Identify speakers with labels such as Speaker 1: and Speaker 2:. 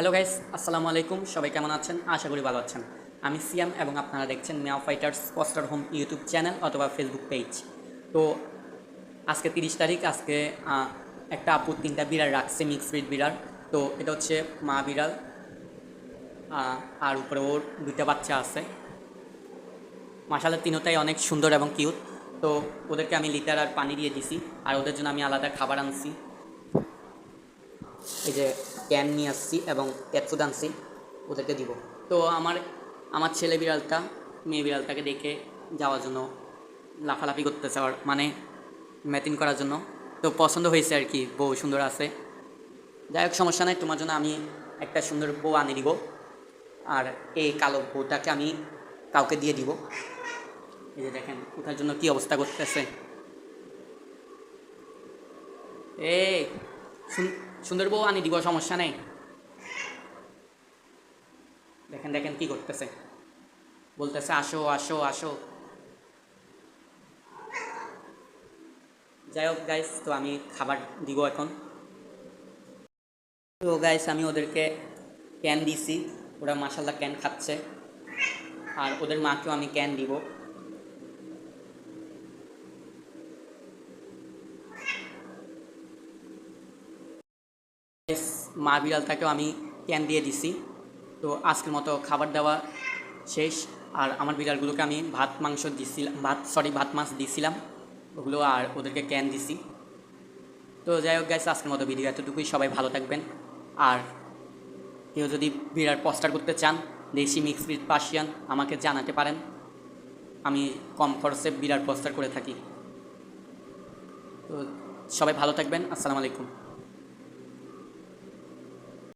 Speaker 1: Hello guys আসসালামু আলাইকুম সবাই কেমন আছেন? আশা করি ভালো আছেন। আমি সিয়াম এবং আপনারা দেখছেন মেয়া fighters poster home YouTube channel অথবা ফেসবুক পেজ তো আজকে তিরিশ তারিখ, আজকে একটা আপু তিনটা বিড়াল রাখছে মিক্স ব্রিড বিড়াল। তো এটা হচ্ছে মা বিড়াল। আর উপরে ওর দুইটা বাচ্চা আছে। মাসালা তিনোটাই অনেক সুন্দর এবং কিউট তো ওদেরকে আমি লিটার আর পানি দিয়ে দিছি। আর ওদের জন্য আমি আলাদা খাবার আনছি। এই যে ক্যান নিয়ে আসছি এবং ক্যাটফুড আনছি, ওদেরকে দিব। তো আমার আমার ছেলে বিড়ালটা, মেয়ে বিড়ালটাকে দেখে যাওয়ার জন্য, লাফালাফি করতেছে আর মানে ম্যাটিং করার জন্য। তো পছন্দ হয়েছে আর কি, বউ সুন্দর আছে। যাই হোক, সমস্যা নাই, তোমার জন্য আমি একটা সুন্দর বউ আনি দিব আর এই কালো বউটাকে আমি কাউকে দিয়ে দিব। এই যে দেখেন ওটার জন্য কি অবস্থা করতেছে। এই সুন্দর বউ আনি দিব, সমস্যা নেই। দেখেন দেখেন কি করতেছে। বলতেছে, আসো আসো আসো। যাই হোক গাইস তো আমি খাবার দিব এখন। তো গাইস আমি ওদেরকে ক্যান দিছি। ওরা মাসাল্লাহ ক্যান খাচ্ছে। আর ওদের মাকেও আমি ক্যান দিব। Yes, মা বিড়ালটাকেও আমি ক্যান দিয়ে দিছি। তো আজকের মতো খাবার দেওয়া শেষ। আর আমার বিড়ালগুলোকে আমি ভাত মাংস দিছিলাম ভাত সরি ভাত মাছ দিছিলাম। ওগুলো আর ওদেরকে ক্যান দিছি। তো যাই হোক গাইস আজকের মতো ভিডিও এতটুকুই। সবাই ভালো থাকবেন। আর কেউ যদি বিড়াল পোস্টার করতে চান দেশি মিক্স ব্রিড পার্সিয়ান আমাকে জানাতে পারেন। আমি কম খরচে বিড়াল পোস্টার করে থাকি। তো সবাই ভালো থাকবেন। আসসালামু আলাইকুম।